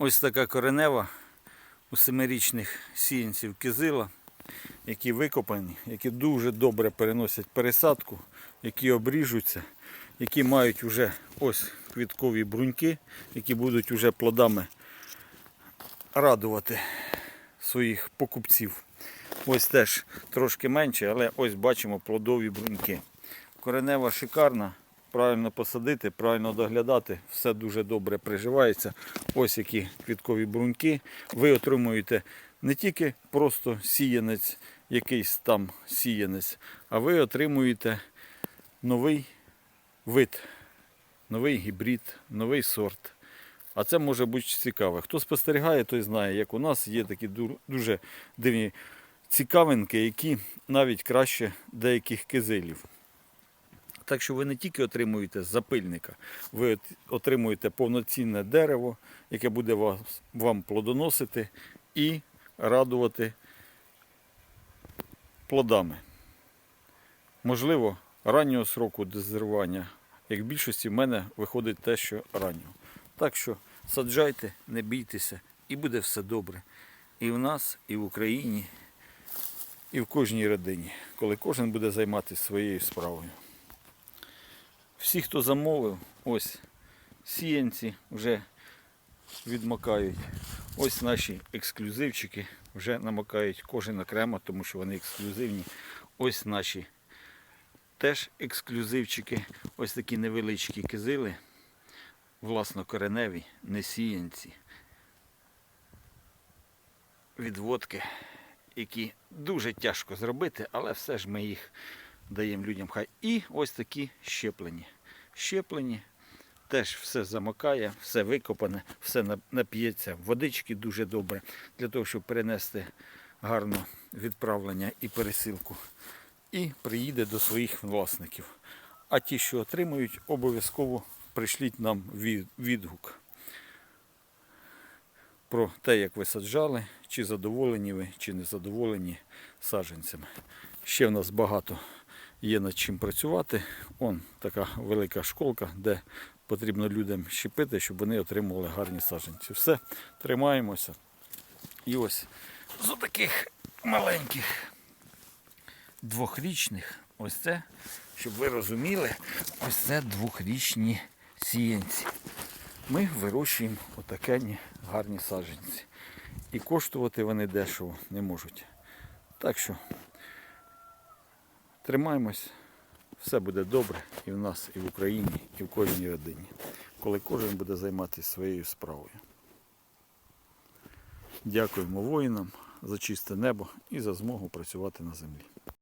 Ось така коренева у семирічних сіянців кизила, які викопані, які дуже добре переносять пересадку, які обріжуться, які мають вже ось квіткові бруньки, які будуть вже плодами радувати своїх покупців. Ось теж трошки менше, але ось бачимо плодові бруньки. Коренева шикарна, правильно посадити, правильно доглядати, все дуже добре приживається. Ось які квіткові бруньки. Ви отримуєте не тільки просто сіянець, якийсь там сіянець, а ви отримуєте новий вид, новий гібрид, новий сорт. А це може бути цікаве. Хто спостерігає, той знає, як у нас є такі дуже дивні цікавинки, які навіть краще деяких кизилів. Так що ви не тільки отримуєте запильника, ви отримуєте повноцінне дерево, яке буде вас, вам плодоносити і радувати плодами. Можливо, раннього сроку дозрівання, як в більшості в мене виходить те, що раннього. Так що саджайте, не бійтеся, і буде все добре. І в нас, і в Україні, і в кожній родині, коли кожен буде займатися своєю справою. Всі, хто замовив, ось сіянці вже відмокають. Ось наші ексклюзивчики вже намокають кожен окремо, тому що вони ексклюзивні. Ось наші теж ексклюзивчики. Ось такі невеличкі кизили, власнокореневі, не сіянці. Відводки, які дуже тяжко зробити, але все ж ми їх даємо людям хай. І ось такі щеплені. Щеплені, теж все замокає, все викопане, все нап'ється. Водички дуже добре для того, щоб перенести гарно відправлення і пересилку. І приїде до своїх власників. А ті, що отримують, обов'язково пришліть нам відгук про те, як ви саджали, чи задоволені ви, чи не задоволені саджанцями. Ще в нас багато є над чим працювати. Он така велика школка, де потрібно людям щепити, щоб вони отримували гарні саджанці. Все, тримаємося. І ось з таких маленьких двохрічних, ось це, щоб ви розуміли, ось це двохрічні сіянці. Ми вирощуємо отакені гарні саджанці. І коштувати вони дешево не можуть. Так що тримаємось, все буде добре і в нас, і в Україні, і в кожній родині, коли кожен буде займатися своєю справою. Дякуємо воїнам за чисте небо і за змогу працювати на землі.